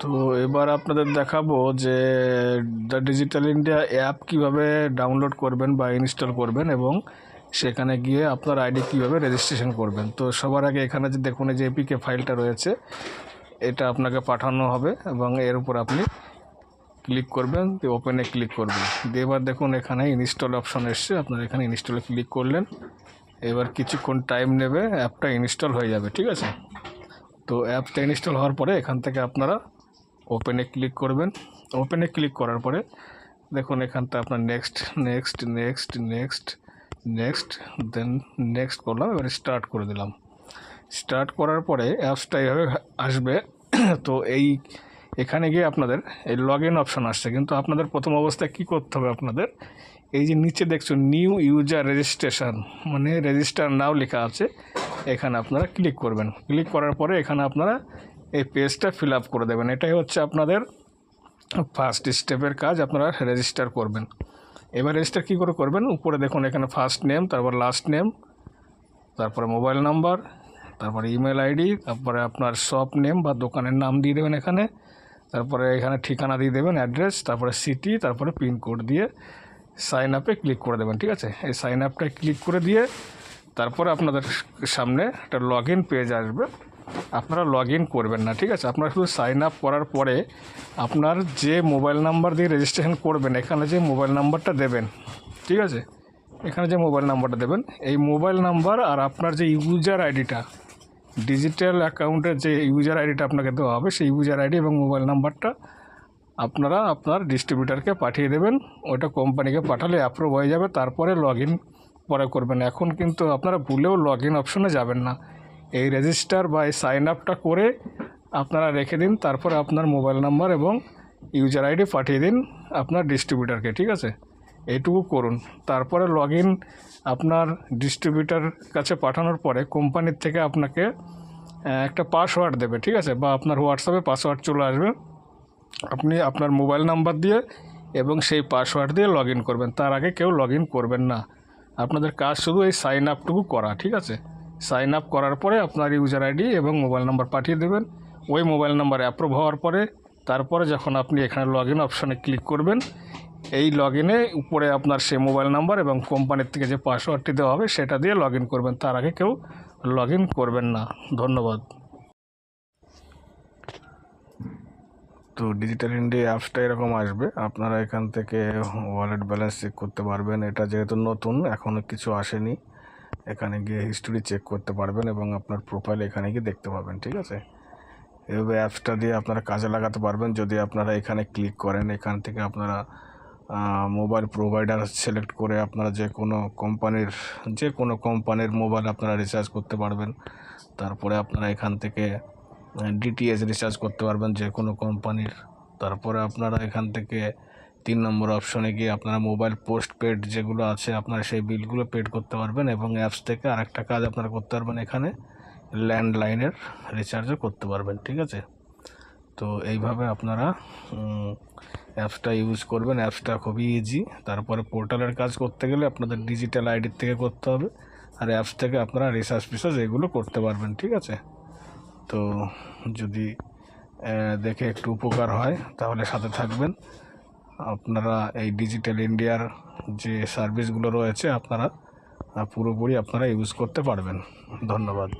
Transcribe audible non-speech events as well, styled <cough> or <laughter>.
তো এবার আপনাদের দেখাবো যে দ্য ডিজিটাল ইন্ডিয়া অ্যাপ কীভাবে ডাউনলোড করবেন বা ইনস্টল করবেন এবং সেখানে গিয়ে আপনার আইডি কীভাবে রেজিস্ট্রেশন করবেন। তো সবার আগে এখানে যে দেখুন যে এপিকে ফাইলটা রয়েছে, এটা আপনাকে পাঠানো হবে এবং এর উপর আপনি ক্লিক করবেন, দিয়ে ওপেনে ক্লিক করবেন। দিয়ে এবার দেখুন, এখানে ইনস্টল অপশন এসছে, আপনার এখানে ইনস্টলে ক্লিক করলেন। এবার কিছুক্ষণ টাইম নেবে অ্যাপটা ইনস্টল হয়ে যাবে, ঠিক আছে? তো অ্যাপটা ইনস্টল হওয়ার পরে এখান থেকে আপনারা ওপেনে ক্লিক করবেন। ওপেনে ক্লিক করার পরে দেখুন এখানটা আপনার next next next next next then next করলাম, এবার স্টার্ট করে দিলাম। স্টার্ট করার পরে অ্যাপসটা এইভাবে আসবে। <clears throat> তো এই, এখানে গিয়ে আপনাদের এই লগ ইন অপশান আসছে। কিন্তু আপনাদের প্রথম অবস্থায় কী করতে হবে আপনাদের? এই যে নিচে দেখছ নিউ ইউজার রেজিস্ট্রেশন মানে রেজিস্টার নাও লেখা আছে। এখানে আপনারা ক্লিক করবেন। ক্লিক করার পরে এখানে আপনারা এই পেজটা ফিল আপ করে দেবেন। এটাই হচ্ছে আপনাদের ফার্স্ট স্টেপের কাজ, আপনারা রেজিস্টার করবেন। এবার রেজিস্টার কী করে করবেন? উপরে দেখুন এখানে ফার্স্ট নেম তারপর লাস্ট নেম তারপরে মোবাইল নাম্বার তারপরে ইমেল আইডি তারপরে আপনার শপ নেম বা দোকানের নাম দিয়ে দেবেন এখানে, তারপরে এখানে ঠিকানা দিয়ে দেবেন অ্যাড্রেস তারপরে সিটি তারপরে পিনকোড দিয়ে সাইন আপে ক্লিক করে দেবেন, ঠিক আছে? এই সাইন আপটায় ক্লিক করে দিয়ে তারপরে আপনাদের সামনে একটা লগ ইন পেজ আসবে। আপনারা লগ ইন করবেন না, ঠিক আছে? আপনারা শুধু সাইন আপ করার পরে আপনার যে মোবাইল নাম্বার দিয়ে রেজিস্ট্রেশন করবেন, এখানে যে মোবাইল নাম্বারটা দেবেন, ঠিক আছে? এখানে যে মোবাইল নাম্বারটা দেবেন, এই মোবাইল নাম্বার আর আপনার যে ইউজার আইডিটা ডিজিটাল অ্যাকাউন্টের যে ইউজার আইডিটা আপনাকে দেওয়া হবে, সেই ইউজার আইডি এবং মোবাইল নাম্বারটা আপনারা আপনার ডিস্ট্রিবিউটারকে পাঠিয়ে দেবেন, ওটা কোম্পানিকে পাঠালে অ্যাপ্রুভ হয়ে যাবে, তারপরে লগ ইন পরে করবেন। এখন কিন্তু আপনারা ভুলেও লগ ইন অপশনে যাবেন না। এই রেজিস্টার বা এই সাইন আপটা করে আপনারা রেখে দিন, তারপরে আপনার মোবাইল নাম্বার এবং ইউজার আইডি পাঠিয়ে দিন আপনার ডিস্ট্রিবিউটারকে ঠিক আছে? এইটুকু করুন। তারপরে লগ আপনার ডিস্ট্রিবিউটার কাছে পাঠানোর পরে কোম্পানির থেকে আপনাকে একটা পাসওয়ার্ড দেবে, ঠিক আছে? বা আপনার হোয়াটসঅ্যাপে পাসওয়ার্ড চলে আসবে। আপনি আপনার মোবাইল নাম্বার দিয়ে এবং সেই পাসওয়ার্ড দিয়ে লগ করবেন। তার আগে কেউ লগ করবেন না। আপনাদের কাজ শুধু এই সাইন আপটুকু করা, ঠিক আছে? সাইন আপ করার পরে আপনার ইউজার আইডি এবং মোবাইল নাম্বার পাঠিয়ে দেবেন। ওই মোবাইল নাম্বার অ্যাপ্রুভ হওয়ার পরে, তারপরে যখন আপনি এখানে লগ ইন অপশানে ক্লিক করবেন, এই লগ ইনে উপরে আপনার সেই মোবাইল নাম্বার এবং কোম্পানির থেকে যে পাসওয়ার্ডটি দেওয়া হবে, সেটা দিয়ে লগ ইন করবেন। তার আগে কেউ লগ ইন করবেন না। ধন্যবাদ। তো ডিজিটাল ইন্ডিয়া অ্যাপসটা এরকম আসবে। আপনারা এখান থেকে ওয়ালেট ব্যালেন্স চেক করতে পারবেন। এটা যেহেতু নতুন এখনও কিছু আসেনি। এখানে গিয়ে হিস্টোরি চেক করতে পারবেন এবং আপনার প্রোফাইল এখানে গিয়ে দেখতে পাবেন, ঠিক আছে? এভাবে অ্যাপসটা দিয়ে আপনারা কাজে লাগাতে পারবেন। যদি আপনারা এখানে ক্লিক করেন, এখান থেকে আপনারা মোবাইল প্রোভাইডার সিলেক্ট করে আপনারা যে কোনো কোম্পানির যে কোনো কোম্পানির মোবাইল আপনারা রিচার্জ করতে পারবেন। তারপরে আপনারা এখান থেকে ডিটিএস রিচার্জ করতে পারবেন যে কোনো কোম্পানির তারপরে আপনারা এখান থেকে তিন নম্বর অপশনে গিয়ে আপনারা মোবাইল পোস্ট পেড যেগুলো আছে, আপনারা সেই বিলগুলো পেড করতে পারবেন এবং অ্যাপস থেকে আরেকটা কাজ আপনারা করতে পারবেন এখানে ল্যান্ডলাইনের রিচার্জও করতে পারবেন, ঠিক আছে? তো এইভাবে আপনারা অ্যাপসটা ইউজ করবেন। অ্যাপসটা খুবই ইজি তারপরে পোর্টালের কাজ করতে গেলে আপনাদের ডিজিটাল আইডির থেকে করতে হবে। আর অ্যাপস থেকে আপনারা রিসার্চ ফিসার্চ এগুলো করতে পারবেন, ঠিক আছে? তো যদি দেখে একটু উপকার হয়, তাহলে সাথে থাকবেন। আপনারা এই ডিজিটাল ইন্ডিয়ার যে সার্ভিসগুলো রয়েছে আপনারা পুরোপুরি আপনারা ইউজ করতে পারবেন। ধন্যবাদ।